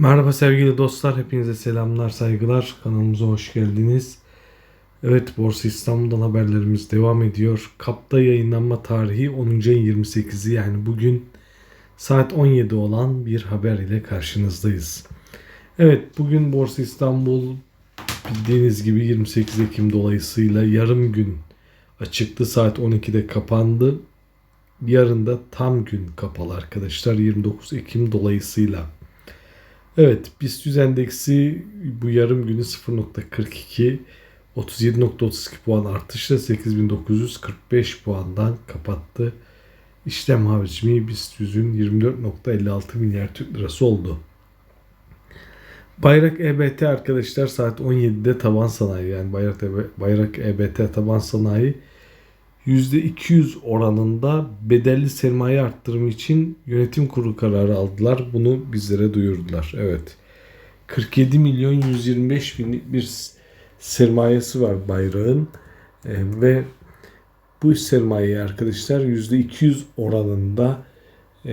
Merhaba sevgili dostlar, hepinize selamlar, saygılar. Kanalımıza hoş geldiniz. Evet, Borsa İstanbul'dan haberlerimiz devam ediyor. Kapta yayınlanma tarihi 10. ayın 28'i yani bugün saat 17 olan bir haber ile karşınızdayız. Evet, bugün Borsa İstanbul bildiğiniz gibi 28 Ekim dolayısıyla yarım gün açıktı. Saat 12'de kapandı. Yarın da tam gün kapalı arkadaşlar 29 Ekim dolayısıyla. Evet BIST 100 endeksi bu yarım günü 0.42 37.32 puan artışla 8945 puandan kapattı. İşlem hacmi BIST 100'ün 24.56 milyar Türk lirası oldu. Bayrak EBT arkadaşlar saat 17'de taban sanayi yani Bayrak, EB, Bayrak EBT taban sanayi %200 oranında bedelli sermaye arttırımı için yönetim kurulu kararı aldılar. Bunu bizlere duyurdular. Evet. 47 milyon 125 binlik bir sermayesi var bayrağın Ee, ve bu sermayeyi arkadaşlar %200 oranında e,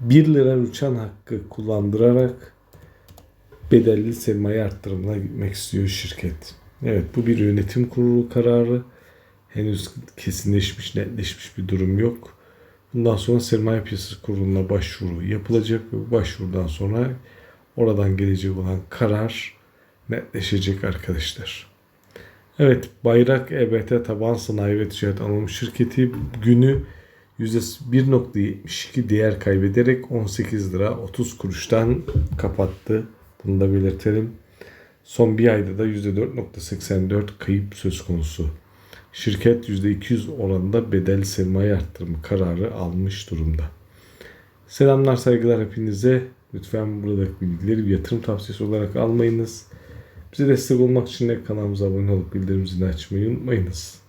1 lira uçan hakkı kullandırarak bedelli sermaye arttırımına gitmek istiyor şirket. Evet bu bir yönetim kurulu kararı henüz kesinleşmiş, netleşmiş bir durum yok. Bundan sonra sermaye piyasası kuruluna başvuru yapılacak ve başvurudan sonra oradan gelecek olan karar netleşecek arkadaşlar. Evet, Bayrak EBT Taban Sanayi ve Ticaret Anonim Şirketi günü %1.72 değer kaybederek 18 lira 30 kuruştan kapattı. Bunu da belirtelim. Son bir ayda da %4.84 kayıp söz konusu. Şirket %200 oranında bedel sermaye arttırımı kararı almış durumda. Selamlar saygılar hepinize. Lütfen buradaki bilgileri bir yatırım tavsiyesi olarak almayınız. Bize destek olmak için de kanalımıza abone olup bildirim zilini açmayı unutmayınız.